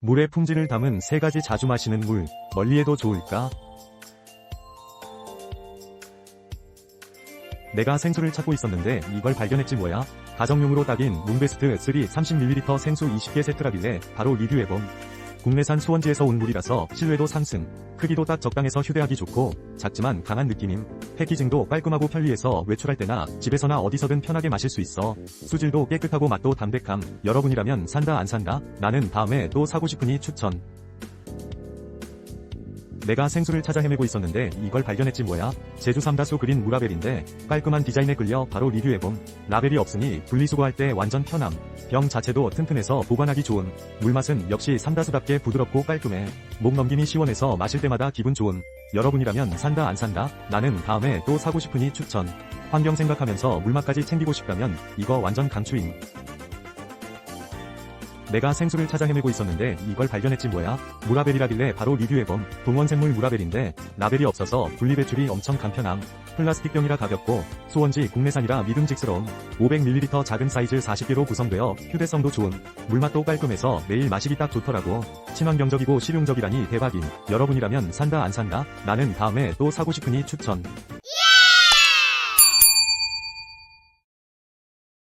물의 품질을 담은 세 가지 자주 마시는 물, 멀리해도 좋을까? 내가 생수를 찾고 있었는데 이걸 발견했지 뭐야? 가정용으로 딱인 문베스트 3 30ml 생수 20개 세트라길래 바로 리뷰해봄. 국내산 수원지에서 온 물이라서 신뢰도 상승, 크기도 딱 적당해서 휴대하기 좋고 작지만 강한 느낌임. 패키징도 깔끔하고 편리해서 외출할 때나 집에서나 어디서든 편하게 마실 수 있어. 수질도 깨끗하고 맛도 담백함. 여러분이라면 산다 안 산다? 나는 다음에 또 사고 싶으니 추천. 내가 생수를 찾아 헤매고 있었는데 이걸 발견했지 뭐야? 제주 삼다수 그린 무라벨인데 깔끔한 디자인에 끌려 바로 리뷰해봄. 라벨이 없으니 분리수거할 때 완전 편함. 병 자체도 튼튼해서 보관하기 좋은. 물맛은 역시 삼다수답게 부드럽고 깔끔해. 목 넘김이 시원해서 마실 때마다 기분 좋은. 여러분이라면 산다 안 산다? 나는 다음에 또 사고 싶으니 추천. 환경 생각하면서 물맛까지 챙기고 싶다면 이거 완전 강추임. 내가 생수를 찾아 헤매고 있었는데 이걸 발견했지 뭐야? 무라벨이라길래 바로 리뷰해봄. 동원생물 무라벨인데 라벨이 없어서 분리배출이 엄청 간편함. 플라스틱 병이라 가볍고 수원지 국내산이라 믿음직스러움. 500ml 작은 사이즈 40개로 구성되어 휴대성도 좋은. 물맛도 깔끔해서 매일 마시기 딱 좋더라고. 친환경적이고 실용적이라니 대박임. 여러분이라면 산다 안 산다? 나는 다음에 또 사고 싶으니 추천.